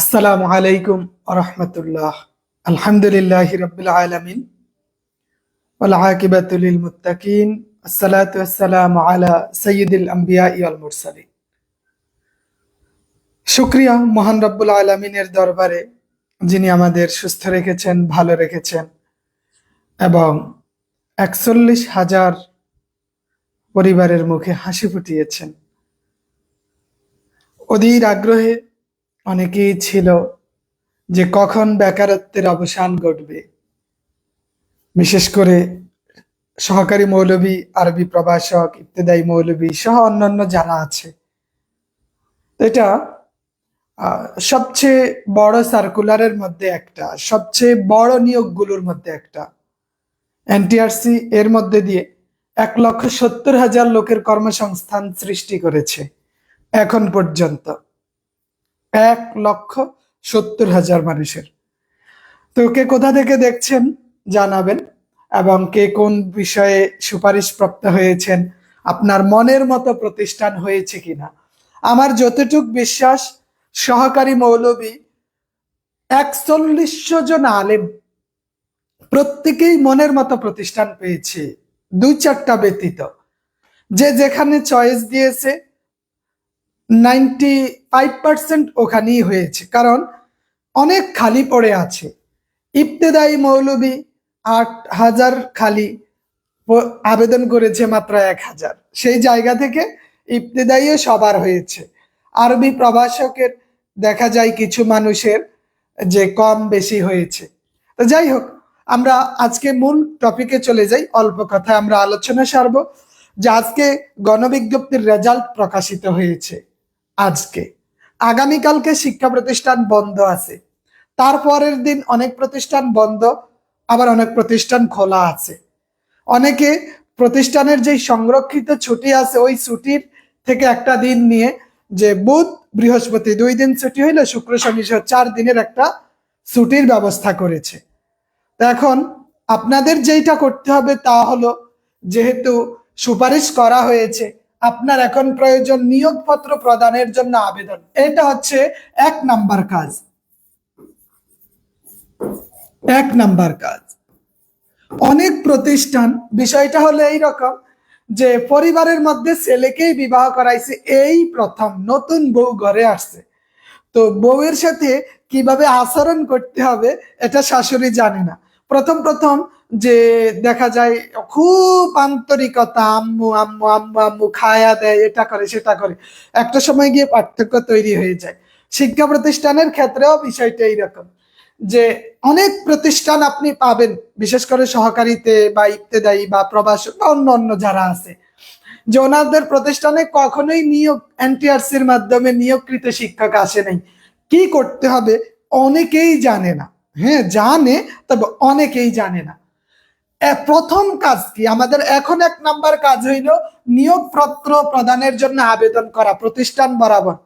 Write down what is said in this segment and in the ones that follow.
আসসালামু আলাইকুম আরহামতুল্লাহ আলহামদুলিল্লাহ রবিল আলমিন আকিবাতুল মুতাকিন আসসালাতু আসসালাম আলা সৈয়দুল আম্বিয়া ইয়াল মুরসালিন। শুক্রিয়া মহান রব্বুল আলমিনের দরবারে, যিনি আমাদের সুস্থ রেখেছেন, ভালো রেখেছেন এবং একচল্লিশ হাজার পরিবারের মুখে হাসি ফুটিয়েছেন। অধীর আগ্রহে অনেকেই ছিল যে কখন বেকারত্বের অবসান ঘটবে। বিশেষ করে সহকারী মৌলবী আরবি প্রভাষক ইত্তেদায়ী মৌলবী সহ অন্যান্য যারা আছে। এটা সবচেয়ে বড় সার্কুলারের মধ্যে একটা, সবচেয়ে বড় নিয়োগগুলোর মধ্যে একটা। এনটিআরসি এর মধ্যে দিয়ে এক লক্ষ সত্তর হাজার লোকের কর্মসংস্থান সৃষ্টি করেছে এখন পর্যন্ত। এক লক্ষ সত্তর হাজার মানুষের। তো কে কোথা থেকে দেখছেন জানাবেন এবং কে কোন বিষয়ে সুপারিশ প্রাপ্ত হয়েছেন, আপনার মনের মতো প্রতিষ্ঠান হয়েছে কিনা। আমার যতটুক বিশ্বাস, সহকারী মৌলবী একচল্লিশশো জন আলেম প্রত্যেকেই মনের মতো প্রতিষ্ঠান পেয়েছে, দুই চারটা ব্যতীত। যে যেখানে চয়েস দিয়েছে নাইনটি ফাইভ পার্সেন্ট ওখানেই হয়েছে। কারণ অনেক খালি পড়ে আছে। ইবতেদায়ী মৌলবী আট হাজার খালি আবেদন করেছে মাত্র এক হাজার। সেই জায়গা থেকে ইবতেদায়ীও সবার হয়েছে। আরবি প্রভাষকের দেখা যায় কিছু মানুষের যে কম বেশি হয়েছে। তো যাই হোক, আমরা আজকে মূল টপিকে চলে যাই। অল্প কথায় আমরা আলোচনা সারবো যে আজকে গণবিজ্ঞপ্তির রেজাল্ট প্রকাশিত হয়েছে। আজকে। আগামীকালকে শিক্ষা প্রতিষ্ঠান বন্ধ আছে। তারপরের দিন অনেক প্রতিষ্ঠান বন্ধ, আবার অনেক প্রতিষ্ঠান খোলা আছে। অনেকে প্রতিষ্ঠানের যে সংরক্ষিত ছুটি আছে, ওই ছুটির থেকে একটা দিন নিয়ে যে বুধ, বৃহস্পতি দুই দিন ছুটি হইলে, শুক্র, শনি সহ চার দিনের একটা ছুটির ব্যবস্থা করেছে। এখন আপনাদের যেইটা করতে হবে তা হলো, যেহেতু সুপারিশ করা হয়েছে আপনার এখন প্রয়োজন নিয়োগপত্র প্রদানের জন্য আবেদন। এটা হচ্ছে এক নাম্বার কাজ। এক নাম্বার কাজ। অনেক প্রতিষ্ঠান, বিষয়টা হলো এইরকম যে পরিবারের মধ্যে ছেলেকেই বিবাহ করাইছে, এই প্রথম নতুন বউ ঘরে আসছে। তো বউয়ের সাথে কীভাবে আচরণ করতে হবে, এটা শাশুড়ি জানে না। প্রথম প্রথম যে দেখা যায়, খুব আন্তরিকতা, আম্মু আম্মু আম্মু আম্মু, খায়া দেয়, এটা করে, সেটা করে। একটা সময় গিয়ে পার্থক্য তৈরি হয়ে যায়। শিক্ষা প্রতিষ্ঠানের ক্ষেত্রেও বিষয়টা এইরকম যে, অনেক প্রতিষ্ঠান আপনি পাবেন, বিশেষ করে সহকারীতে বা ইবতেদায়ী বা প্রবাসক বা অন্য অন্য যারা আছে, যে ওনাদের প্রতিষ্ঠানে কখনোই নিয়োগ এনটিআরসির মাধ্যমে নিয়োগকৃত শিক্ষক আসে নাই। কি করতে হবে? অনেকেই জানে না। হ্যাঁ জানে, তবে অনেকেই জানে না। প্রথম কাজ কি? আমাদের এখন এক নাম্বার কাজ হইল নিয়োগপত্র প্রদানের জন্য আবেদন করা, প্রতিষ্ঠান বরাবর।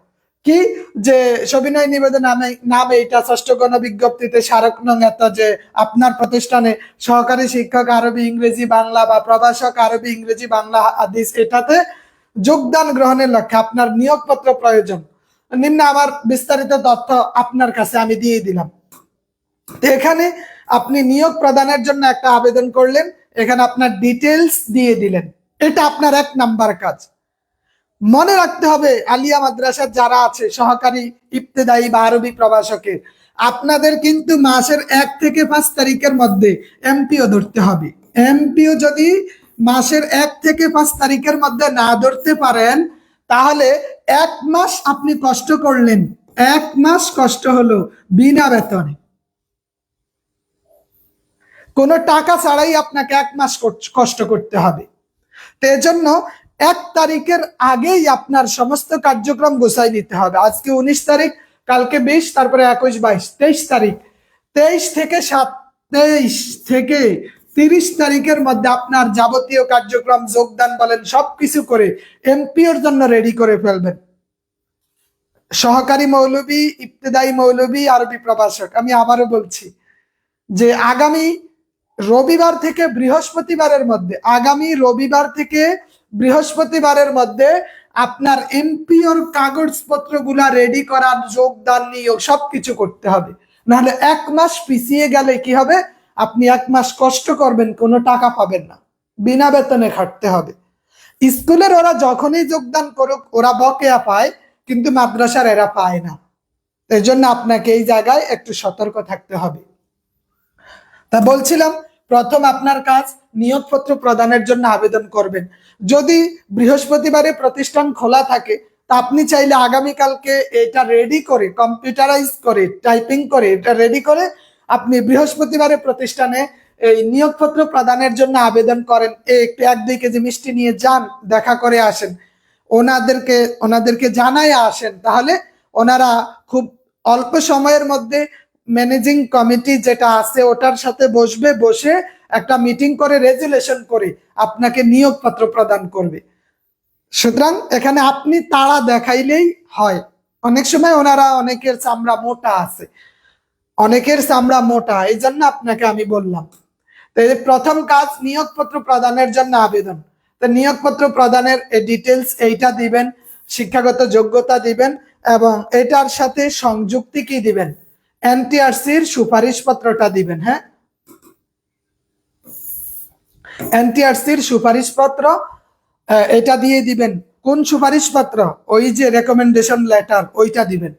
কি? যে সবিনয় নিবেদন নামে নামে এটা ষষ্ঠ গণ বিজ্ঞপ্তিতে স্মারক নং এত যে আপনার প্রতিষ্ঠানে সহকারী শিক্ষক আরবি, ইংরেজি, বাংলা বা প্রভাষক আরবি, ইংরেজি, বাংলা আদিস এটাতে যোগদান গ্রহণের লক্ষ্যে আপনার নিয়োগপত্র প্রয়োজন। নিম্ন আমার বিস্তারিত তথ্য আপনার কাছে আমি দিয়ে দিলাম। এখানে আপনি নিয়োগ প্রদানের জন্য একটা আবেদন করলেন, এখানে আপনার ডিটেলস দিয়ে দিলেন। এটা আপনার এক নাম্বার কাজ। মনে রাখতে হবে, আলিয়া মাদ্রাসার যারা আছে, সহকারী ইফতেদায়ী বা আরবি প্রভাষকের, আপনাদের কিন্তু মাসের এক থেকে পাঁচ তারিখের মধ্যে এমপিও ধরতে হবে। এমপিও যদি মাসের এক থেকে পাঁচ তারিখের মধ্যে না ধরতে পারেন, তাহলে এক মাস আপনি কষ্ট করলেন। এক মাস কষ্ট হলো বিনা বেতনে। কোনো টাকা ছাড়াই আপনাকে এক মাস কষ্ট করতে হবে। তো এজন্য এক তারিখের আগেই আপনার সমস্ত কার্যক্রম গোছাই নিতে হবে। আজকে উনিশ তারিখ, কালকে বিশ, তারপরে একুশ, বাইশ, তেইশ তারিখ। তেইশ থেকে সাত তেইশ থেকে তিরিশ তারিখের মধ্যে আপনার যাবতীয় কার্যক্রম, যোগদান বলেন, সবকিছু করে এমপিওর জন্য রেডি করে ফেলবেন। সহকারী মৌলবী, ইবতেদায়ী মৌলবী, আরবি প্রভাষক। আমি আবারও বলছি যে আগামী রবিবার থেকে বৃহস্পতিবারের মধ্যে, আগামী রবিবার থেকে বৃহস্পতিবারের মধ্যে আপনার এমপিওর কাগজপত্রগুলা রেডি করার যোগদান নিয়োগ সবকিছু করতে হবে। নাহলে এক মাস পিছিয়ে গেলে কি হবে? আপনি এক মাস কষ্ট করবেন, কোনো টাকা পাবেন না। বিনা বেতনে খাটতে হবে। স্কুলের ওরা যখনই যোগদান করুক, ওরা বকেয়া পায়, কিন্তু মাদ্রাসার এরা পায় না। এই জন্য আপনাকে এই জায়গায় একটু সতর্ক থাকতে হবে। তা বলছিলাম প্রথম আপনার কাজ নিয়োগপত্র প্রদানের জন্য আবেদন করবেন। যদি বৃহস্পতিবারে প্রতিষ্ঠান খোলা থাকে, তা আপনি চাইলে আগামীকালকে এটা রেডি করে কম্পিউটারাইজ করে টাইপিং করে এটা রেডি করে আপনি বৃহস্পতিবারে প্রতিষ্ঠানে এই নিয়োগপত্র প্রদানের জন্য আবেদন করেন। একটু এক দুই কেজি মিষ্টি নিয়ে যান, দেখা করে আসেন। ওনাদেরকে ওনাদেরকে জানায় আসেন। তাহলে ওনারা খুব অল্প সময়ের মধ্যে ম্যানেজিং কমিটি যেটা আছে, ওটার সাথে বসবে, বসে একটা মিটিং করে রেজুলেশন করে আপনাকে নিয়োগপত্র প্রদান করবে। সুতরাং এখানে আপনি তাড়া দেখাইলেই হয়। অনেক সময় ওনারা অনেকের চামড়া মোটা আছে। অনেকের চামড়া মোটা এই জন্য আপনাকে আমি বললাম। তো এই প্রথম কাজ, নিয়োগপত্র প্রদানের জন্য আবেদন। তো নিয়োগপত্র প্রদানের ডিটেলস এইটা দিবেন, শিক্ষাগত যোগ্যতা দিবেন এবং এটার সাথে সংযুক্তি কি দিবেন? এনটিআরসির সুপারিশপত্রটা দিবেন হ্যাঁ? এনটিআরসির সুপারিশপত্র আহ, এটা দিয়ে দিবেন। কোন সুপারিশপত্র? ওই যে রেকমেন্ডেশন লেটার ওইটা দিবেন।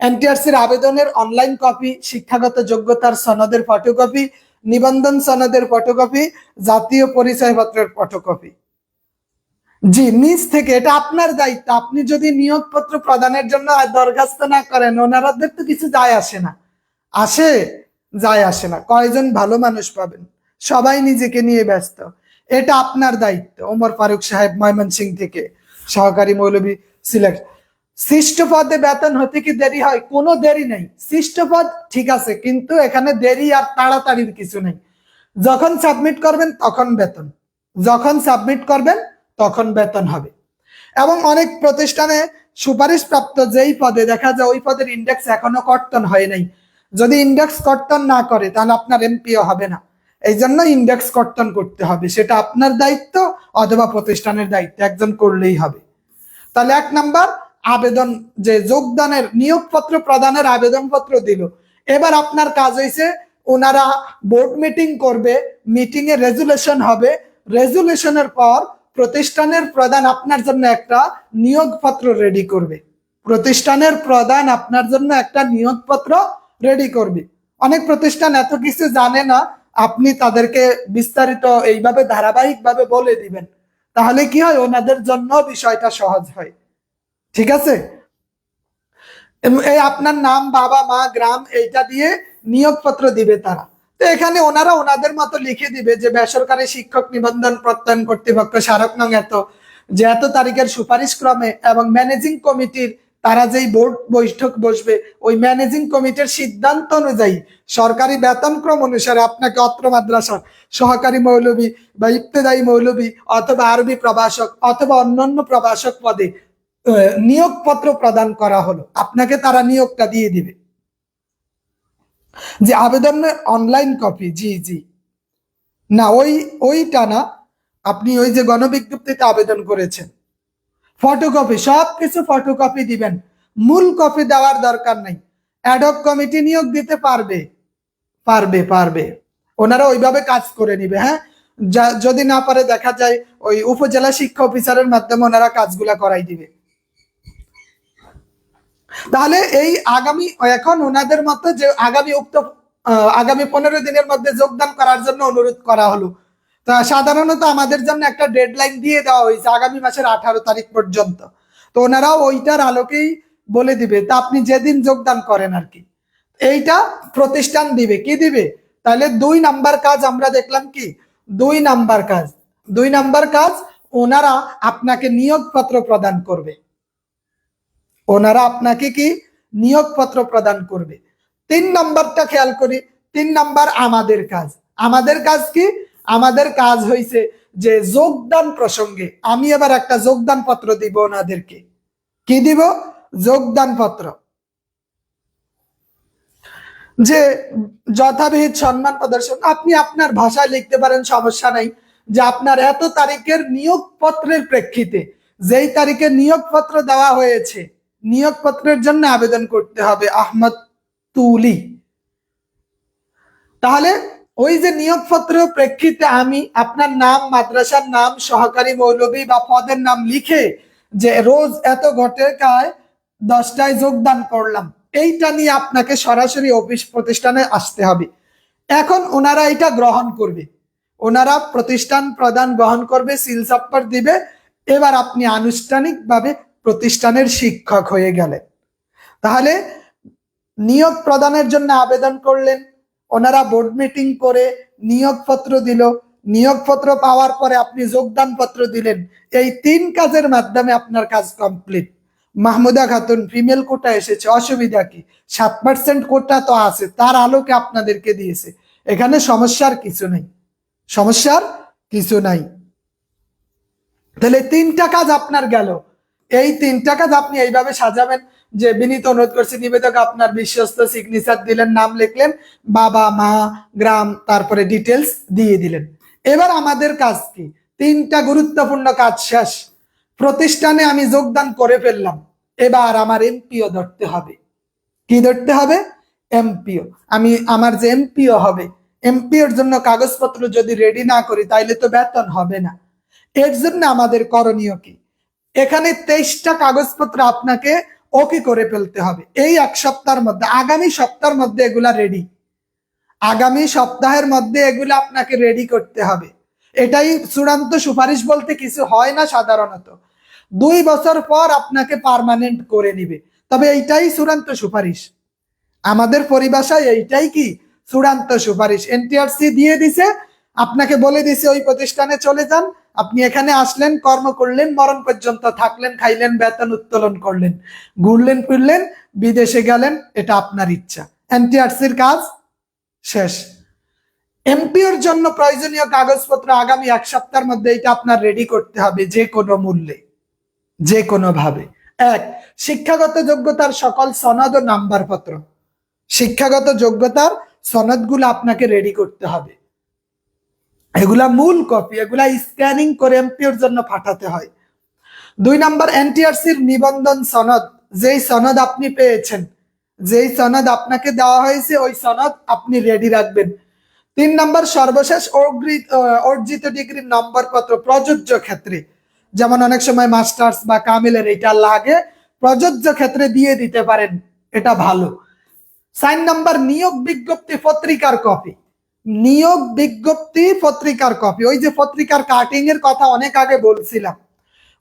এনটিআরসির আবেদনের অনলাইন কপি শিক্ষাগত যোগ্যতার সনদের ফটোকপি নিবন্ধন সনদের ফটোকপি জাতীয় পরিচয়পত্রের ফটোকপি জি, নিজ থেকে, এটা আপনার দায়িত্ব। আপনি যদি নিয়োগপত্র প্রদানের জন্য দরখাস্ত না করেন, ওনারাদের তো কিছু যায় আসে না। আসে, যায় আসে না। কয়জন ভালো মানুষ পাবেন? সবাই নিজেকে নিয়ে ব্যস্ত। এটা আপনার দায়িত্ব, ওমর ফারুক সাহেব ময়মনসিং থেকে। সহকারী মৌলবী সিলেক্ট। সৃষ্ট পদে বেতন হতে কি দেরি হয়? কোনো দেরি নেই। সৃষ্ট পদ ঠিক আছে, কিন্তু এখানে দেরি আর তাড়াতাড়ির কিছু নেই। যখন সাবমিট করবেন, তখন বেতন। যখন সাবমিট করবেন তখন বেতন হবে। এবং অনেক প্রতিষ্ঠানে সুপারিশপ্রাপ্ত যেই পদে দেখা যায়, ওই পদের ইন্ডেক্স এখনও কর্তন হয় নাই। যদি ইন্ডেক্স কর্তন না করে, তাহলে আপনার এমপিও হবে না। এই জন্য ইন্ডেক্স কর্তন করতে হবে। সেটা আপনার দায়িত্ব অথবা প্রতিষ্ঠানের দায়িত্ব, একজন করলেই হবে। তাহলে এক নাম্বার, আবেদন, যে যোগদানের, নিয়োগপত্র প্রদানের আবেদনপত্র দিল। এবার আপনার কাজ হয়েছে ওনারা বোর্ড মিটিং করবে মিটিং রেজুলেশন হবে। রেজুলেশনের পর প্রতিষ্ঠানের প্রধান আপনার জন্য একটা নিয়োগপত্র রেডি করবে। প্রতিষ্ঠানের প্রধান আপনার জন্য একটা নিয়োগপত্র রেডি করবে। অনেক প্রতিষ্ঠান এত কিছু জানে না, আপনি তাদেরকে বিস্তারিত এইভাবে ধারাবাহিকভাবে বলে দিবেন। তাহলে কি হয়? ওনাদের জন্য বিষয়টা সহজ হয়। ঠিক আছে? এই আপনার নাম, বাবা, মা, গ্রাম, এইটা দিয়ে নিয়োগপত্র দিবে তারা। এখানে ওনারা ওনাদের মতো লিখে দিবে যে বেসরকারি শিক্ষক নিবন্ধন প্রত্যয়ন কর্তৃপক্ষ স্মারক নং এত। যে এত তারিখের সুপারিশ ক্রমে এবং ম্যানেজিং কমিটির তারা যেই বোর্ড বৈঠক বসবে, ওই ম্যানেজিং কমিটির সিদ্ধান্ত অনুযায়ী সরকারি বেতনক্রম অনুসারে আপনাকে অত্র মাদ্রাসার সহকারী মৌলবী বা ইবতেদায়ী মৌলবী অথবা আরবি প্রভাষক অথবা অন্যান্য প্রভাষক পদে নিয়োগপত্র প্রদান করা হলো। আপনাকে তারা নিয়োগটা দিয়ে দিবে। যে আবেদনের অনলাইন কপি জি জি। না, ওই, ওইটা না, আপনি ওই যে গণবিজ্ঞপ্তিতে আবেদন করেছেন। ফটোকপি সব কিছু ফটোকপি দিবেন। মূল কপি দেওয়ার দরকার নাই। অ্যাডক কমিটি নিয়োগ দিতে পারবে। পারবে পারবে। ওনারা ওইভাবে কাজ করে নিবে হ্যাঁ? যদি না পারে, দেখা যায় ওই উপজেলা শিক্ষা অফিসারের মাধ্যমে ওনারা কাজগুলা করাই দিবে। তাহলে এই আগামী, এখন ওনাদের মতো যে আগামী উক্ত আগামী পনেরো দিনের মধ্যে যোগদান করার জন্য অনুরোধ করা হলো। তা সাধারণত আমাদের জন্য একটা ডেডলাইন দিয়ে দেওয়া হয়েছে আগামী মাসের আঠারো তারিখ পর্যন্ত। তো ওনারাও ওইটার আলোকেই বলে দিবে তা আপনি যেদিন যোগদান করেন আর কি। এইটা প্রতিষ্ঠান দিবে। কি দিবে? তাহলে দুই নাম্বার কাজ আমরা দেখলাম কি? দুই নাম্বার কাজ। দুই নাম্বার কাজ ওনারা আপনাকে নিয়োগপত্র প্রদান করবে। ওনারা আপনাকে কি নিয়োগপত্র প্রদান করবে? তিন নম্বরটা খেয়াল করি, তিন নম্বর আমাদের কাজ। আমাদের কাজ কি? আমাদের কাজ হয়েছে যে যোগদান প্রসঙ্গে আমি এবার একটা যোগদান পত্র দিব ওনাদেরকে। কি দিব? যোগদান পত্র যে যথাবিহিত সম্মান প্রদর্শন, আপনি আপনার ভাষায় লিখতে পারেন, সমস্যা নাই। যে আপনার এত তারিখের নিয়োগপত্রের প্রেক্ষিতে, যেই তারিখে নিয়োগপত্র দেওয়া হয়েছে নিয়োগপত্রের জন্য আবেদন করতে হবে আহমদ তুলি। তাহলে ওই যে নিয়োগপত্র প্রেক্ষিতে আমি আপনার নাম, মাদ্রাসার নাম, সহকারী মৌলবী বা পদের নাম লিখে যে রোজ এত ঘটেকায় দশটায় যোগদান করলাম, এইটা নিয়ে আপনাকে সরাসরি অফিস প্রতিষ্ঠানে আসতে হবে। এখন ওনারা এটা গ্রহণ করবে। ওনারা প্রতিষ্ঠান প্রদান গ্রহণ করবে সিল দিবে। এবার আপনি আনুষ্ঠানিকভাবে প্রতিষ্ঠানের শিক্ষক হয়ে গেলেন। তাহলে নিয়োগ প্রদানের জন্য আবেদন করলেন, ওনারা বোর্ড মিটিং করে নিয়োগপত্র দিল। নিয়োগপত্র পাওয়ার পরে আপনি যোগদান পত্র দিলেন। এই তিন কাজের মাধ্যমে আপনার কাজ complete Mahmuda Khatun female quota এসেছে, অসুবিধা কি? সাত পার্সেন্ট কোটা তো আছে, তার আলোকে আপনাদেরকে দিয়েছে। এখানে সমস্যার কিছু নেই। সমস্যার কিছু নাই। তাহলে তিনটা কাজ আপনার গেল। এই তিনটা কাজ আপনি এইভাবে সাজাবেন, যে বিনীত অনুরোধ করছি, নিবেদক আপনার বিশ্বস্ত সিগনেচার দিলেন, নাম লিখলেন, বাবা, মা, গ্রাম, তারপরে ডিটেলস দিয়ে দিলেন। এবার আমাদের কাজ কি? তিনটা গুরুত্বপূর্ণ কাজ শেষ। প্রতিষ্ঠানে আমি যোগদান করে ফেললাম। এবার আমার এমপিও ধরতে হবে। কি ধরতে হবে? এমপিও আমি, আমার যে এমপিও হবে এমপিওর জন্য কাগজপত্র যদি রেডি না করি, তাইলে তো বেতন হবে না। এর জন্য আমাদের করণীয় কি? এখানে তেইশটা কাগজপত্র আপনাকে ওকে করে ফেলতে হবে। এই এক সপ্তাহের মধ্যে, আগামী সপ্তাহের মধ্যে এগুলা রেডি আগামী সপ্তাহের মধ্যে এগুলো আপনাকে রেডি করতে হবে। এটাই চূড়ান্ত সুপারিশ বলতে কিছু হয় না সাধারণত। দুই বছর পর আপনাকে পার্মানেন্ট করে নিবে। তবে এইটাই চূড়ান্ত সুপারিশ। আমাদের পরিভাষায় এইটাই কি? চূড়ান্ত সুপারিশ। এনটিআরসি দিয়ে দিছে, আপনাকে বলে দিছে, ওই প্রতিষ্ঠানে চলে যান। আপনি এখানে আসলেন, কর্ম করলেন, মরণ পর্যন্ত থাকলেন, খাইলেন, বেতন উত্তোলন করলেন। ঘুরলেন, ফিরলেন, বিদেশে গেলেন, এটা আপনার ইচ্ছা। এনটিআরসির কাজ শেষ। এমপিওর জন্য প্রয়োজনীয় কাগজপত্র আগামী এক সপ্তাহের মধ্যে এটা আপনার রেডি করতে হবে, যে কোনো মূল্যে, যে কোনো ভাবে এক, শিক্ষাগত যোগ্যতার সকল সনদ ও নাম্বার পত্র শিক্ষাগত যোগ্যতার সনদগুলো আপনাকে রেডি করতে হবে। এগুলা মূল কপি, এগুলা স্ক্যানিং করে এমপিওর জন্য পাঠাতে হয়। দুই নাম্বার এনটিআরসির নিবন্ধন সনদ, যেই সনদ আপনি পেয়েছেন, যেই সনদ আপনাকে দেওয়া হয়েছে, ওই সনদ আপনি রেডি রাখবেন। তিন নম্বর সর্বশেষ অর্জিত ডিগ্রির নম্বরপত্র, প্রযোজ্য ক্ষেত্রে। যেমন অনেক সময় মাস্টার্স বা কামিলের এটা লাগে, প্রযোজ্য ক্ষেত্রে দিয়ে দিতে পারেন, এটা ভালো। সাইন নাম্বার নিয়োগ বিজ্ঞপ্তি পত্রিকার কপি। নিয়োগ বিজ্ঞপ্তি পত্রিকার কপি ওই যে পত্রিকার কাটিং এর কথা অনেক আগে বলছিলাম।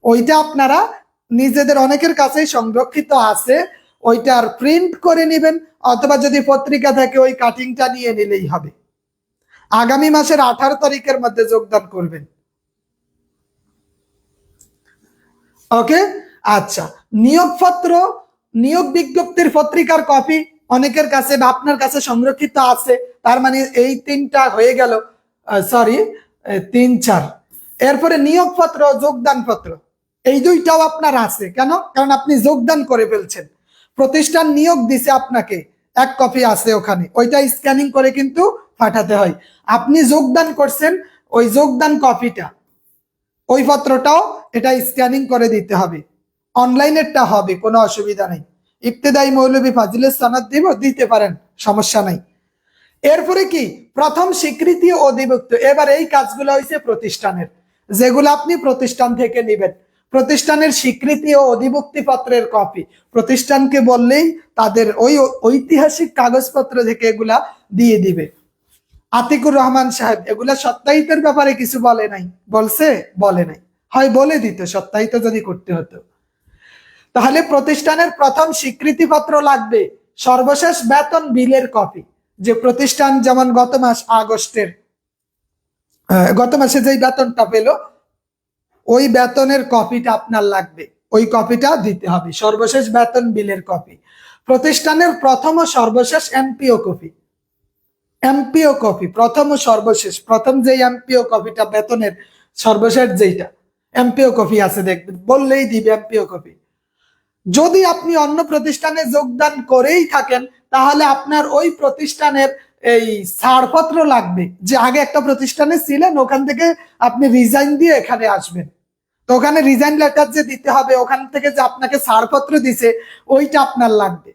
ওইটা আপনারা নিজেদের অনেকের কাছেই সংরক্ষিত আছে। ওইটার প্রিন্ট করে নেবেন, অথবা যদি পত্রিকা থাকে ওই কাটিংটা নিয়ে নিলেই হবে। আগামী মাসের আঠারো তারিখের মধ্যে যোগদান করবেন। ওকে? আচ্ছা নিয়োগপত্র, নিয়োগ বিজ্ঞপ্তির পত্রিকার কপি অনেকের কাছে বা আপনার কাছে সংরক্ষিত আছে। তার মানে এই তিনটা হয়ে গেল সরি তিন, চার। এরপরে নিয়োগপত্র যোগদান পত্র এই দুইটাও আপনার আছে। কেন? কারণ আপনি যোগদান করে ফেলছেন। প্রতিষ্ঠান নিয়োগ দিছে আপনাকে, এক কপি আছে ওখানে। ওইটা স্ক্যানিং করে কিন্তু পাঠাতে হয়। আপনি যোগদান করছেন ওই যোগদান কপিটা। ওই পত্রটাও এটা স্ক্যানিং করে দিতে হবে। অনলাইনেরটা হবে, কোনো অসুবিধা নেই। ইবতেদাই মৌলবী ফাজিলের সনদ দিব, দিতে পারেন, সমস্যা নাই। এরপরে কি? প্রথম স্বীকৃতি অধিভুক্ত। এবার এই কাজগুলো হয়েছে প্রতিষ্ঠানের, যেগুলো আপনি প্রতিষ্ঠান থেকে নেবেন। প্রতিষ্ঠানের স্বীকৃতি ও অধিভুক্তি পত্রের কপি। প্রতিষ্ঠানকে বললেই তাদের ওই ঐতিহাসিক কাগজপত্র থেকে এগুলা দিয়ে দিবে। আতিকুর রহমান সাহেব, এগুলা সত্যায়িতের ব্যাপারে কিছু বলে নাই। বলছে, বলে নাই। হয় বলে দিত, সত্যায়িত যদি করতে হতো। তাহলে প্রতিষ্ঠানের প্রথম স্বীকৃতিপত্র লাগবে সর্বশেষ বেতন বিলের কপি। যে প্রতিষ্ঠান যেমন গত মাস আগস্টের গত মাসে যেই বেতনটা পেল, ওই বেতনের কপিটা আপনার লাগবে। ওই কপিটা দিতে হবে। সর্বশেষ বেতন বিলের কপি। প্রতিষ্ঠানের প্রথম ও সর্বশেষ এমপিও কপি। এমপিও কপি, প্রথম ও সর্বশেষ, প্রথম যে এমপিও কপিটা, বেতনের সর্বশেষ যেইটা, এমপিও কপি আছে দেখবেন। বললেই দিবে এমপিও কপি। যদি আপনি অন্য প্রতিষ্ঠানে যোগদান করেই থাকেন, তাহলে আপনার ওই প্রতিষ্ঠানের এই ছাড়পত্র লাগবে যে আগে একটা প্রতিষ্ঠানে ছিলেন, ওখান থেকে আপনি রিজাইন দিয়ে এখানে আসবেন। তো ওখানে রিজাইন লেটার যে দিতে হবে, ওখান থেকে যে আপনাকে ছাড়পত্র দিছে, ওইটা আপনার লাগবে।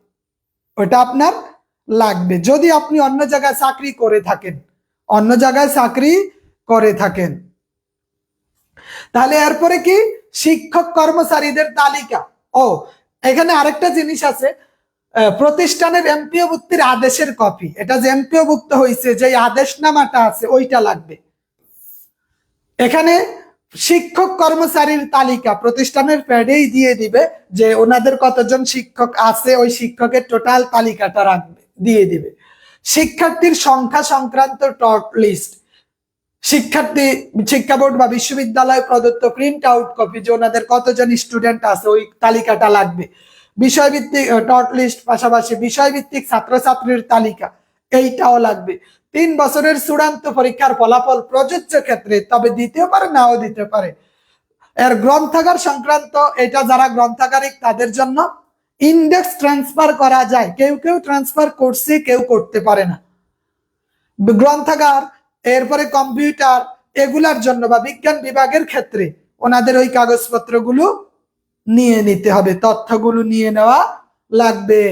ওটা আপনার লাগবে। যদি আপনি অন্য জায়গায় চাকরি করে থাকেন, অন্য জায়গায় চাকরি করে থাকেন, তাহলে এরপরে কি? শিক্ষক কর্মচারীদের তালিকা। ও এখানে আরেকটা জিনিস আছে প্রতিষ্ঠানের এমপিও ভুক্তির আদেশের কপি। এটা যে এমপিও ভুক্ত হয়েছে যে আদেশনামাটা আছে, ওইটা লাগবে। এখানে শিক্ষক কর্মচারীর তালিকা, প্রতিষ্ঠানের প্যাডেই দিয়ে দিবে যে ওনাদের কতজন শিক্ষক আছে, ওই শিক্ষকের টোটাল তালিকাটা রাখবে, দিয়ে দিবে। শিক্ষার্থীর সংখ্যা সংক্রান্ত টপ লিস্ট শিক্ষার্থী, শিক্ষা বোর্ড বা বিশ্ববিদ্যালয় প্রদত্ত প্রিন্ট আউট কপি যে ওনাদের কতজন স্টুডেন্ট আছে, ওই তালিকাটা লাগবে। বিষয়ভিত্তিক টট লিস্ট পাশাপাশি বিষয়ভিত্তিক ছাত্রছাত্রীর তালিকা, এইটাও লাগবে। তিন বছরের চূড়ান্ত পরীক্ষার ফলাফল প্রযোজ্য ক্ষেত্রে, তবে দিতেও পারে নাও দিতে পারে। এর গ্রন্থাগার সংক্রান্ত, এটা যারা গ্রন্থাগারিক, তাদের জন্য ইন্ডেক্স ট্রান্সফার করা যায়। কেউ কেউ ট্রান্সফার করছে কেউ করতে পারে না। গ্রন্থাগার এরপরে কম্পিউটার এগুলার জন্য বা বিজ্ঞান বিভাগের ক্ষেত্রে ওনাদের ওই কাগজপত্রগুলো নিয়ে নিতে হবে, তথ্যগুলো নিয়ে নেওয়া লাগবে।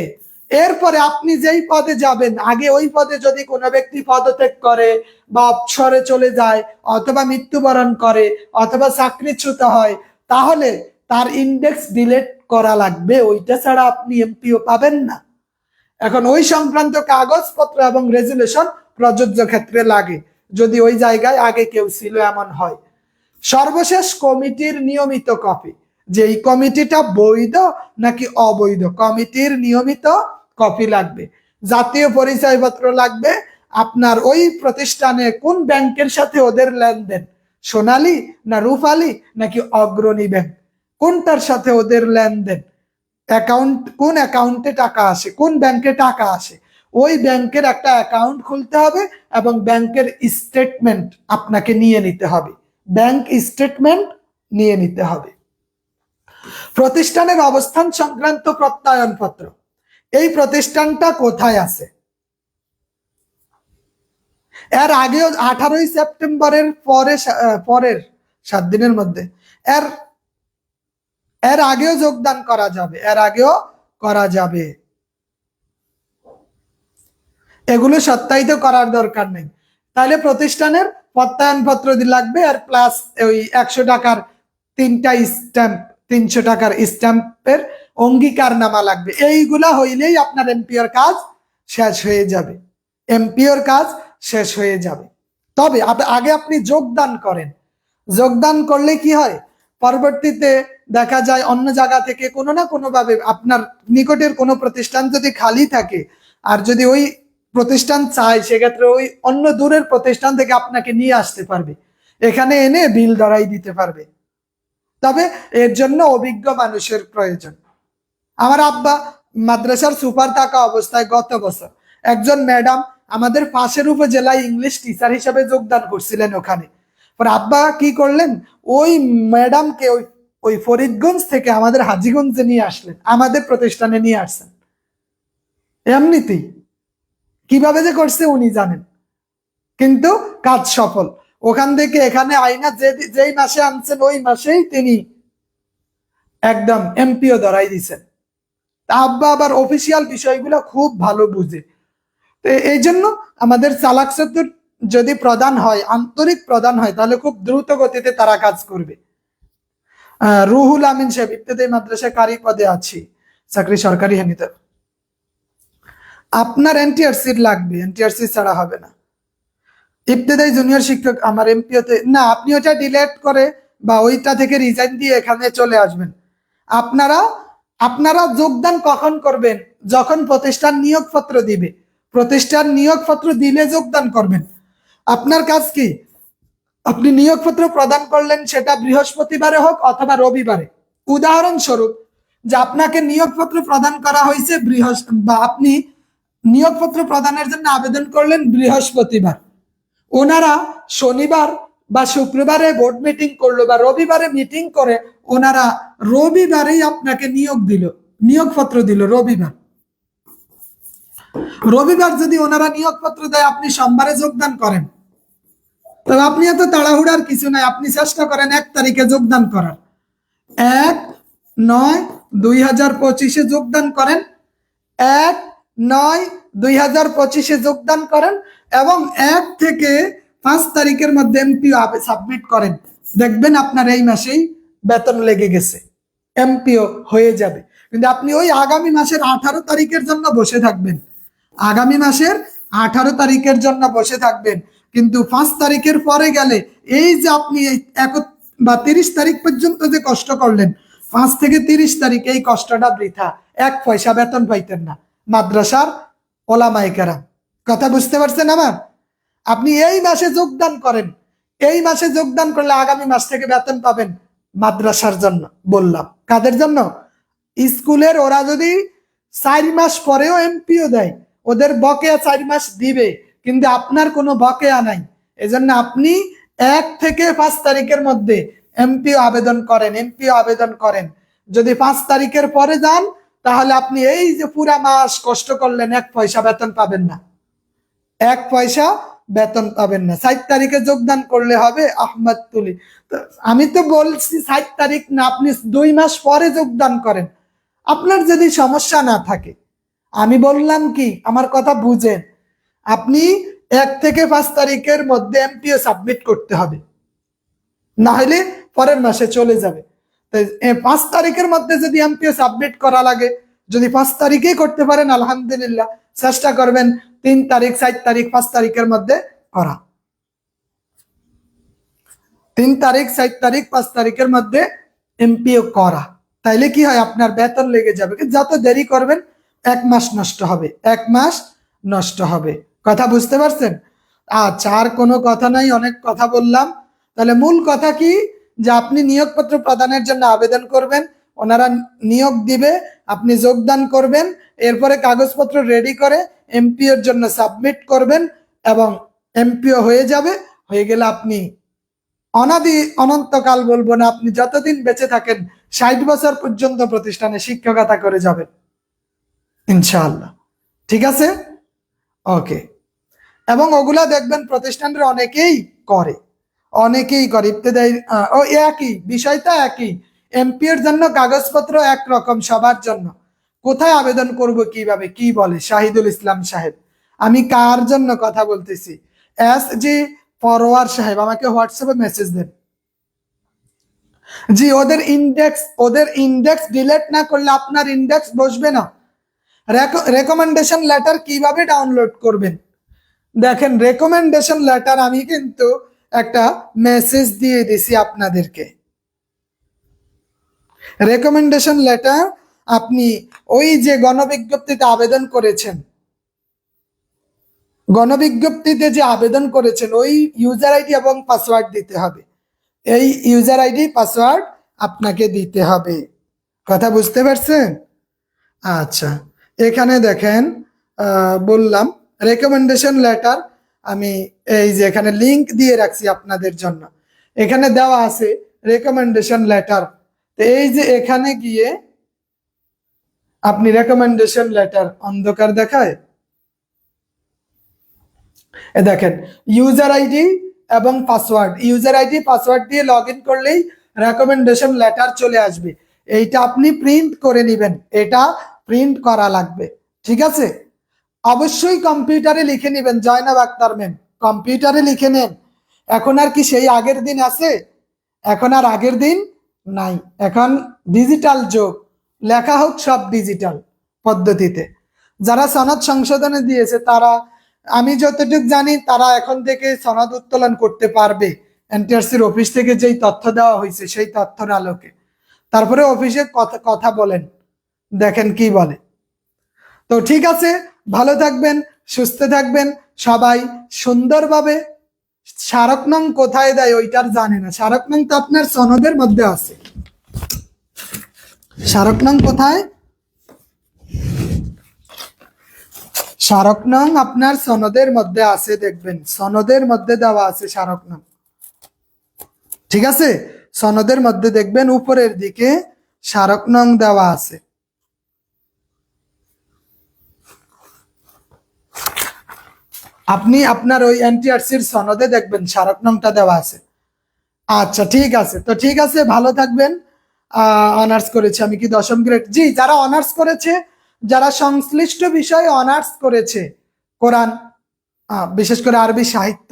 এরপরে আপনি যেই পদে যাবেন, আগে ওই পদে যদি কোনো ব্যক্তি পদত্যাগ করে বা অবসরে চলে যায় অথবা মৃত্যুবরণ করে অথবা চাকরিচ্যুত হয়, তাহলে তার ইন্ডেক্স ডিলেট করা লাগবে, ওইটা ছাড়া আপনি এমপিও পাবেন না। এখন ওই সংক্রান্ত কাগজপত্র এবং রেজুলেশন প্রযোজ্য ক্ষেত্রে লাগে। যদি ওই জায়গায় আগে কেউ ছিল, এমন হয়। সর্বশেষ কমিটির নিয়মিত কপি। যে এই কমিটিটা বৈধ নাকি অবৈধ? কমিটির নিয়মিত কপি লাগবে। জাতীয় পরিচয়পত্র লাগবে। আপনার ওই প্রতিষ্ঠানে কোন ব্যাংকের সাথে ওদের লেনদেন? সোনালী না রূপালী নাকি অগ্রণী ব্যাংক? কোনটার সাথে ওদের লেনদেন? অ্যাকাউন্ট, কোন অ্যাকাউন্টে টাকা আসে? কোন ব্যাংকে টাকা আসে? ওই ব্যাংকের একটা অ্যাকাউন্ট খুলতে হবে এবং ব্যাংকের স্টেটমেন্ট আপনাকে নিয়ে নিতে হবে। ব্যাংক স্টেটমেন্ট নিয়ে নিতে হবে। প্রতিষ্ঠানের অবস্থান সংক্রান্ত প্রত্যয়নপত্র। এই প্রতিষ্ঠানটা কোথায় আছে? এর আগেও আঠারোই সেপ্টেম্বরের পরে পরের সাত দিনের মধ্যে। এর এর আগেও যোগদান করা যাবে, এর আগেও করা যাবে। এগুলো সত্যায়িত করার দরকার নেই। তাহলে প্রতিষ্ঠানের প্রত্যয়নপত্র লাগবে, আর প্লাস ওই একশো টাকার তিনটা স্ট্যাম্প তিনশো টাকার স্ট্যাম্পের অঙ্গীকার নামা লাগবে। এইগুলা হইলেই আপনার এমপিওর কাজ শেষ হয়ে যাবে। এমপিওর কাজ শেষ হয়ে যাবে। তবে আগে আপনি যোগদান করেন। যোগদান করলে কি হয়? পরবর্তীতে দেখা যায় অন্য জায়গা থেকে কোনো না কোনোভাবে আপনার নিকটের কোনো প্রতিষ্ঠান যদি খালি থাকে, আর যদি ওই প্রতিষ্ঠান চায় সেক্ষেত্রে ওই অন্য দূরের প্রতিষ্ঠান থেকে আপনাকে নিয়ে আসতে পারবে। এখানে এনে বিল ধরাই দিতে পারবে। তবে এর জন্য অভিজ্ঞ মানুষের প্রয়োজন। আমার আব্বা মাদ্রাসার সুপার থাকা অবস্থায় গত বছর একজন ম্যাডাম আমাদের পাশের উপজেলায় ইংলিশ টিচার হিসেবে যোগদান করছিলেন ওখানে। পর আব্বা কি করলেন? ওই ম্যাডামকে ওই ওই ফরিদগঞ্জ থেকে আমাদের হাজিগঞ্জে নিয়ে আসলেন। আমাদের প্রতিষ্ঠানে নিয়ে আসছেন। এমনিতেই কীভাবে যে করছে উনি জানেন। কিন্তু কাজ সফল। ওখান থেকে এখানে আইনা যে যেই মাসে আনছেন, ওই মাসেই তিনি একদম এমপিও ধরাই দিছেন। আব্বা আবার অফিসিয়াল বিষয়গুলো খুব ভালো বুঝে। তো এই জন্য আমাদের চালাক চতুর যদি প্রদান হয়, আন্তরিক প্রদান হয়, তাহলে খুব দ্রুত গতিতে তারা কাজ করবে। রুহুল আমিন সাহেব ইত্যাদি মাদ্রাসা কারি পদে আছি। চাকরি সরকারি হেনিতে। আপনার এনটিআরসির লাগবে এনটিআরসি ছাড়া হবে না। ইবতেদাই জুনিয়র শিক্ষক আমার এমপিওতে, না, আপনি ওটা ডিলেট করে বা ওইটা থেকে রিজাইন দিয়ে এখানে চলে আসবেন। আপনারা আপনারা যোগদান কখন করবেন? যখন প্রতিষ্ঠান নিয়োগপত্র দিবে। প্রতিষ্ঠান নিয়োগপত্র দিলে যোগদান করবেন। আপনার কাজ কি? আপনি নিয়োগপত্র প্রদান করলেন সেটা বৃহস্পতিবারে হোক অথবা রবিবারে। উদাহরণস্বরূপ, যে আপনাকে নিয়োগপত্র প্রদান করা হয়েছে বৃহস্প বা আপনি নিয়োগপত্র প্রদানের জন্য আবেদন করলেন বৃহস্পতিবার। ওনারা শনিবার বা শুক্রবারে বোর্ড মিটিং করল বা রবিবারে মিটিং করে ওনারা রবিবারেই আপনাকে নিয়োগ দিল, নিয়োগপত্র দিল রবিবার। রবিবার যদি ওনারা নিয়োগপত্র দেয়, আপনি সোমবারে যোগদান করেন। তবে আপনি এত তাড়াহুড়ার কিছু নাই, আপনি চেষ্টা করেন এক তারিখে যোগদান করার। এক নয় দুই হাজার পঁচিশে যোগদান করেন। এক নয়, দুই হাজার পঁচিশে যোগদান করেন এবং এক থেকে পাঁচ তারিখের মধ্যে এমপিও সাবমিট করেন। দেখবেন আপনার এই মাসেই বেতন লেগে গেছে। এমপিও হয়ে যাবে। কিন্তু আপনি ওই আগামী মাসের আঠারো তারিখের জন্য বসে থাকবেন। আগামী মাসের আঠারো তারিখের জন্য বসে থাকবেন। কিন্তু পাঁচ তারিখের পরে গেলে এই যে আপনি এক বা তিরিশ তারিখ পর্যন্ত যে কষ্ট করলেন, পাঁচ থেকে তিরিশ তারিখ এই কষ্টটা বৃথা। এক পয়সা বেতন পাইতেন না। মাদ্রাসার ওলামাই কেরাম। কথা বুঝতে পারছেন আমার? আপনি এই মাসে যোগদান করেন। এই মাসে যোগদান করলে আগামী মাস থেকে বেতন পাবেন মাদ্রাসার জন্য, বললাম। কাদের জন্য? স্কুলের ওরা যদি চার মাস পরেও এমপিও দেয়, ওদের বকেয়া চার মাস দিবে, কিন্তু আপনার কোনো বকেয়া নাই। এজন্য আপনি এক থেকে পাঁচ তারিখের মধ্যে এমপিও আবেদন করেন, এমপিও আবেদন করেন। যদি পাঁচ তারিখের পরে যান তাহলে আপনি এই যে পুরা মাস কষ্ট করলেন, এক পয়সা বেতন পাবেন না। এক পয়সা বেতন পাবেন না। সাত তারিখে যোগদান করলে হবে আহমদ তুলি। আমি তো বলছি সাত তারিখ না, আপনি দুই মাস পরে যোগদান করেন। আপনার যদি সমস্যা না থাকে, আমি বললাম কি, আমার কথা বুঝেন। আপনি এক থেকে পাঁচ তারিখের মধ্যে এমপিও সাবমিট করতে হবে। না হলে পরের মাসে চলে যাবে। পাঁচ তারিখের মধ্যে যদি এমপিও সাবমিট করা লাগে, যদি পাঁচ তারিখেই করতে পারেন, আলহামদুলিল্লাহ, চেষ্টা করবেন তিন তারিখ, চার তারিখ, পাঁচ তারিখের মধ্যে করা। তিন তারিখ, চার তারিখ, পাঁচ তারিখের মধ্যে এমপিও করা। তাইলে কি হয়? আপনার বেতন লেগে যাবে। যত দেরি করবেন, এক মাস নষ্ট হবে। এক মাস নষ্ট হবে। কথা বুঝতে পারছেন? আচ্ছা আর কোনো কথা নাই, অনেক কথা বললাম। তাহলে মূল কথা কি? যে আপনি নিয়োগপত্র প্রদানের জন্য আবেদন করবেন, ওনারা নিয়োগ দিবে, আপনি যোগদান করবেন, এরপরে কাগজপত্র রেডি করে এমপিওর জন্য সাবমিট করবেন এবং এমপিও হয়ে যাবে। হয়ে গেলে আপনি অনাদি অনন্তকাল বলব না, আপনি যতদিন বেঁচে থাকেন, ষাট বছর পর্যন্ত প্রতিষ্ঠানে শিক্ষকতা করে যাবেন। ইনশাআল্লাহ। ঠিক আছে? ওকে। এবং ওগুলা দেখবেন প্রতিষ্ঠানের অনেকেই করে। অনেকেই করে আহ, ও একই বিষয়টা একই। এমপি এর জন্য কাগজপত্র একরকম সবার জন্য। কোথায় আবেদন করব কীভাবে কি বলে? শাহিদুল ইসলাম সাহেব আমি কার জন্য কথা বলতেছি? এস জি ফরওয়ার সাহেব আমাকে হোয়াটসঅ্যাপে মেসেজ দেন। জি ওদের ইন্ডেক্স ওদের ইন্ডেক্স ডিলেট না করলে আপনার ইন্ডেক্স বসবে না। রেকমেন্ডেশন লেটার কীভাবে ডাউনলোড করবেন? দেখেন রেকমেন্ডেশন লেটার আমি কিন্তু একটা মেসেজ দিয়ে দিছি আপনাদেরকে। রেকমেন্ডেশন লেটার আপনি ওই যে গণবিজ্ঞপ্তিতে আবেদন করেছেন, গণবিজ্ঞপ্তিতে যে আবেদন করেছেন, ওই ইউজার আইডি এবং পাসওয়ার্ড দিতে হবে। এই ইউজার আইডি পাসওয়ার্ড আপনাকে দিতে হবে। কথা বুঝতে পারছেন? আচ্ছা এখানে দেখেন বললাম রেকমেন্ডেশন লেটার আমি এই যে এখানে লিংক দিয়ে রাখছি আপনাদের জন্য। এখানে দেওয়া আছে রেকমেন্ডেশন লেটার এই যে এখানে গিয়ে আপনি রেকমেন্ডেশন লেটার অন্ধকার দেখায়। এ দেখেন ইউজার আইডি এবং পাসওয়ার্ড ইউজার আইডি পাসওয়ার্ড দিয়ে লগ ইন করলেই রেকমেন্ডেশন লেটার চলে আসবে। এইটা আপনি প্রিন্ট করে নেবেন। এটা প্রিন্ট করা লাগবে। ঠিক আছে? অবশ্যই কম্পিউটারে লিখে নেবেন, জয়নাব আক্তার ম্যাম। কম্পিউটারে লিখে নেন। এখন আর কি সেই আগের দিন আছে? এখন আর আগের দিন নাই। এখন ডিজিটাল যুগ। লেখা হোক সব ডিজিটাল পদ্ধতিতে। যারা সনদ সংশোধনে দিয়েছে, তারা, আমি যতটুকু জানি, তারা এখন থেকে সনদ উত্তোলন করতে পারবে। এনটিআরসির অফিস থেকে যেই তথ্য দেওয়া হয়েছে, সেই তথ্যের আলোকে। তারপরে অফিসে কথা কথা বলেন। দেখেন কি বলে। তো ঠিক আছে ভালো থাকবেন, সুস্থ থাকবেন। সবাই সুন্দরভাবে স্মারক নং কোথায় দেয় ওইটার জানে না। স্মারক নং তো আপনার সনদের মধ্যে আছে। স্মারক নং কোথায়? স্মারক নং আপনার সনদের মধ্যে আছে, দেখবেন। সনদের মধ্যে দেওয়া আছে স্মারক নং। ঠিক আছে? সনদের মধ্যে দেখবেন উপরের দিকে স্মারক নং দেওয়া আছে। আপনি আপনার ওই এনটিআরসির সনদে দেখবেন স্মারক নংটা দেওয়া আছে। আচ্ছা ঠিক আছে। তো ঠিক আছে ভালো থাকবেন। অনার্স করেছে আমি কি দশম গ্রেড জি যারা অনার্স করেছে যারা সংশ্লিষ্ট বিষয়ে অনার্স করেছে কোরআন বিশেষ করে আরবি সাহিত্য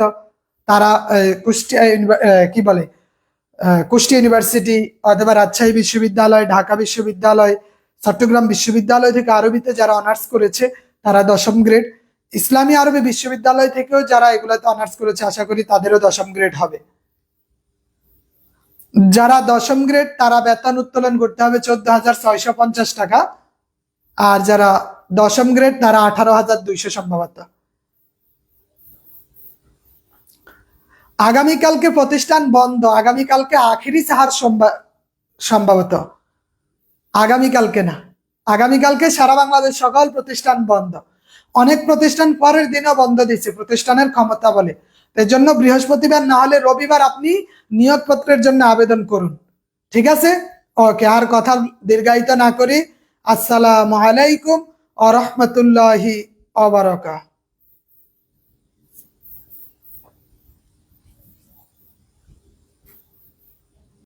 তারা কুষ্টিয়া কি বলে? আহ, কুষ্টিয়া ইউনিভার্সিটি অথবা রাজশাহী বিশ্ববিদ্যালয় ঢাকা বিশ্ববিদ্যালয় চট্টগ্রাম বিশ্ববিদ্যালয় থেকে আরবিতে যারা অনার্স করেছে তারা দশম গ্রেড ইসলামী আরবি বিশ্ববিদ্যালয় থেকেও যারা এগুলাতে অনার্স করেছে, আশা করি তাদেরও দশম গ্রেড হবে। যারা দশম গ্রেড তারা বেতন উত্তোলন করতে হবে চোদ্দ হাজার ছয়শো পঞ্চাশ টাকা। আর যারা দশম গ্রেড তারা আঠারো হাজার দুইশো সম্ভবত। আগামীকালকে প্রতিষ্ঠান বন্ধ, আগামীকালকে আখিরি সাহার সম্ভা- সম্ভবত। আগামীকালকে না, আগামীকালকে সারা বাংলাদেশ সকল প্রতিষ্ঠান বন্ধ। অনেক প্রতিষ্ঠান পরের দিনও বন্ধ দিচ্ছে, প্রতিষ্ঠানের ক্ষমতা বলে। এর জন্য বৃহস্পতিবার না হলে রবিবার আপনি নিয়োগপত্রের জন্য আবেদন করুন। ঠিক আছে? ওকে, আর কথা দীর্ঘায়িত না করি। আসসালামু আলাইকুম আ রহমতুল্লাহি অবরকা